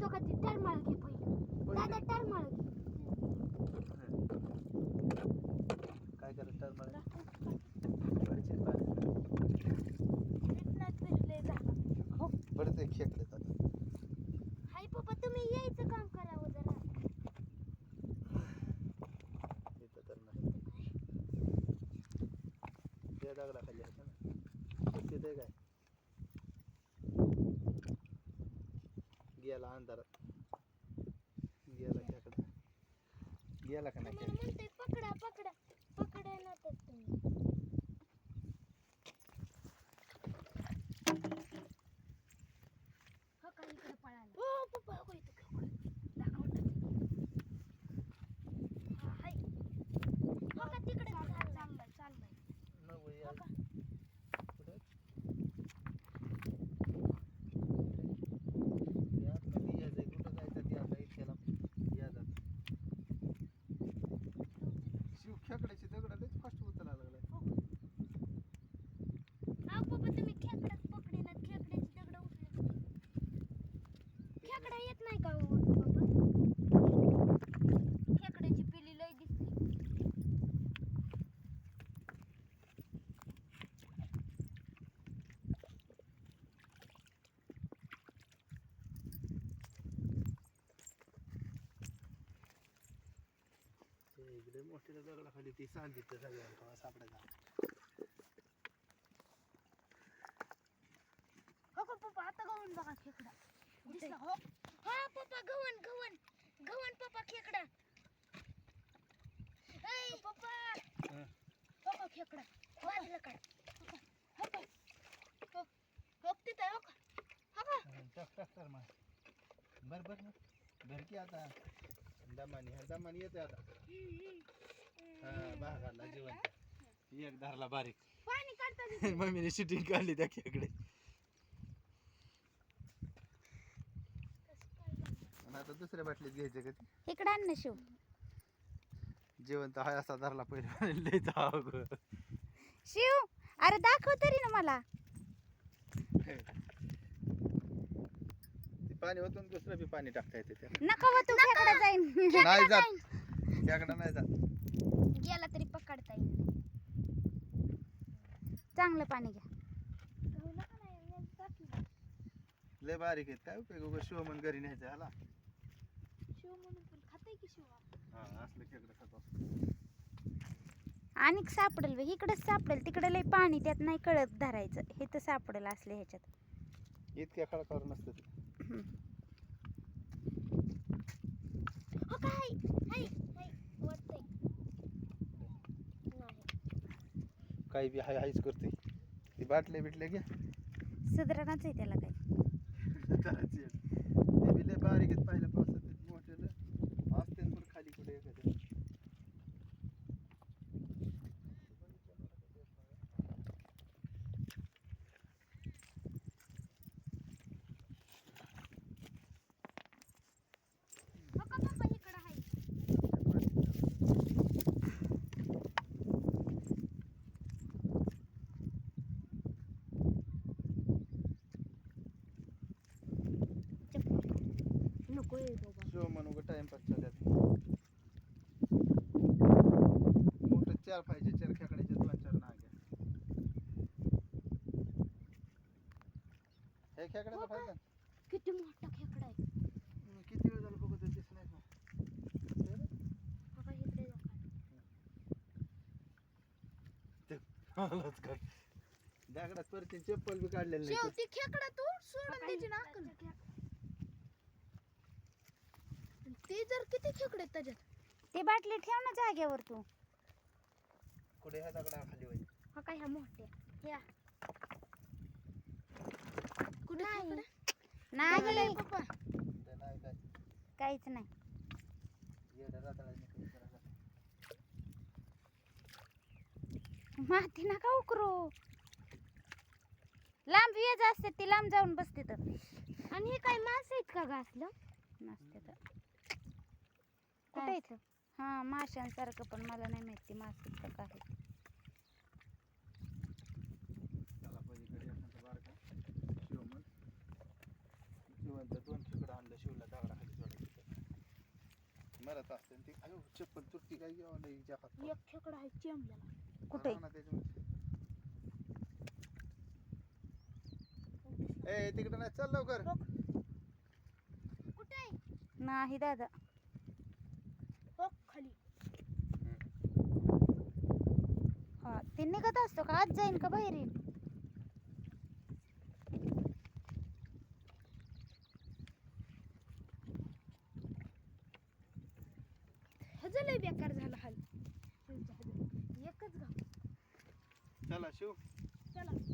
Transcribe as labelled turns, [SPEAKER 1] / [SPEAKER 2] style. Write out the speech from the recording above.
[SPEAKER 1] तो का ती टरमाळ घे पहिलं. दादा टरमाळ घे.
[SPEAKER 2] काय करत तर मला हो बरेच एक खेकडे आता
[SPEAKER 1] हाय पप्पा तुम्ही यायचं काम करावं जरा.
[SPEAKER 2] इथं तर नाही. त्या दगडाखाली आहे ना तिथे काय? गेला अंधारात गेला खेकडा गेला का नाही खेकडा?
[SPEAKER 1] म्हणतोय पकडा पकडा पकडा ना तर तुम्ही हो का इकडे पळाला हो पप्पा हो का इथं खेकडं. दाखव ना. हा, हाय. हो का तिकडे चाललाय चाललाय
[SPEAKER 2] नको
[SPEAKER 1] हो का?
[SPEAKER 2] कुठं? या आतमध्ये या जाई. कुठं जायचं ते आता इतक्याला या जा. शिव खेकड्याची दगड लयच फास्ट उचलायला लागलाय
[SPEAKER 1] हा पप्पा तुम्ही खेकडाच पकडेना खेकड्याची दगड उचलत खेकडा येत नाही का खेकड्याची पिली लय दिसते.
[SPEAKER 2] इकडे मोठ्या दगडाखाली ती सांगितलं सगळ्यांना सापडायचा
[SPEAKER 1] हो का पप्पा आता गव्हाण बघा खेकडा. दिसला हो. हा पप्पा गव्हाण गव्हाण गव्हाण पप्पा खेकडा. ऐ पप्पा. का खेकडा. बाजूला काढ. हो हो तिथं हो का? हो का?
[SPEAKER 2] टाक टाक कर मग बर बर बर. धर की आता. दमानी हा दमानी येते आता. हा भागाला जिवंत एक धरला बारीक.
[SPEAKER 1] पाणी काढता
[SPEAKER 2] मम्मीने शूटिंग काढली त्या खेकडे. आता दुसऱ्या बाटलीत घ्यायचे का ते?
[SPEAKER 1] इकडे आण ना शिव.
[SPEAKER 2] जिवंत हाय असा धरला पहिले. लय जाव.
[SPEAKER 1] शिव अरे दाखव तरी ना मला.
[SPEAKER 2] ते पाणी ओतून दुसरं बी पाणी टाकता येते त्याला.
[SPEAKER 1] नका व तू खेकडा जाईन.
[SPEAKER 2] नाही जात. खेकडा नाही जात.
[SPEAKER 1] गेला तरी पकडता येईल. चांगलं पाणी घ्या.
[SPEAKER 2] लय बारीक आहेत काय उपयोग? उगाच शिव म्हणून घरी न्यायचं ह्याला.
[SPEAKER 1] शिव म्हणून पण खाते की शिव
[SPEAKER 2] हा असलं खेकडं खातो.
[SPEAKER 1] आणि सापडेल बे इकडेच सापडेल तिकडे लय पाणी त्यात नाही कळत धरायचं. हे तर सापडेल असले ह्याच्यात.
[SPEAKER 2] इतक्या नसतं ते.
[SPEAKER 1] हो काय हाय हाय वाटतंय नाही.
[SPEAKER 2] काही बी हाय हायच करते ती बाटले बिटले घ्या
[SPEAKER 1] सुधारणाच आहे त्याला काही
[SPEAKER 2] करायची आहे. ते बी लय बारीक आहेत पहिल्या पावसात ते मोठे असते पण खाली कुठे एखाद्या
[SPEAKER 1] हो का पप्पा इकडं आहे नको आहे बाबा
[SPEAKER 2] शिव म्हणून टाइमपास चालत मोठं चार पाहिजे चार खेकड्याचे दोन चार नाग्या हे खेकड्याचा
[SPEAKER 1] हो का?
[SPEAKER 2] फायदा.
[SPEAKER 1] किती मोठा खेकडा आहे.
[SPEAKER 2] हम्म, किती वेळ झाला बघत दिस नाही ना
[SPEAKER 1] बाबा इकडे जा.
[SPEAKER 2] आलाच का दगडात परत चप्पल बी काढलेलं नाही
[SPEAKER 1] शेवटी खेकडा तू सोडून द्यायची ना अक्कल. ते जर किती खेकडे आहेत त्याच्यात? ते बाटली ठेव ना जागेवर तू.
[SPEAKER 2] कुठे ह्या दगडा खाली होईल?
[SPEAKER 1] हा काय ह्या मोठ्या. या नाही. पप्पा? काहीच नाही. माती नका उकरू. लांब येज असते ती लांब जाऊन बसते तर. आणि हे काय मास आहेत का घासलं? नसते तर. कुठे हा माशांसारखं पण मला नाही माहिती मास आहेत का काय आहेत.
[SPEAKER 2] त्याला पलीकडे एखादा बारका शिवमन जिवंत दोन खेकडं आणलं शिवला दगडा खाली सोडायची मरत असते आणि ती अयो चप्पल तुटती काय घ्यावं लई जगात
[SPEAKER 3] एक खेकडा आहे
[SPEAKER 4] कुठे?
[SPEAKER 2] राव ना त्याच्यामध्ये. ए तिकडे नाही चल लवकर.
[SPEAKER 3] कुठे आहे?
[SPEAKER 4] नाही दादा.
[SPEAKER 3] हो खाली.
[SPEAKER 4] हा ते निघत असतो का? आज जाईन का बाहेर येईल
[SPEAKER 3] तुझं लय बेकार झाला हाल. एकच गाव.
[SPEAKER 2] चला शिव. चला.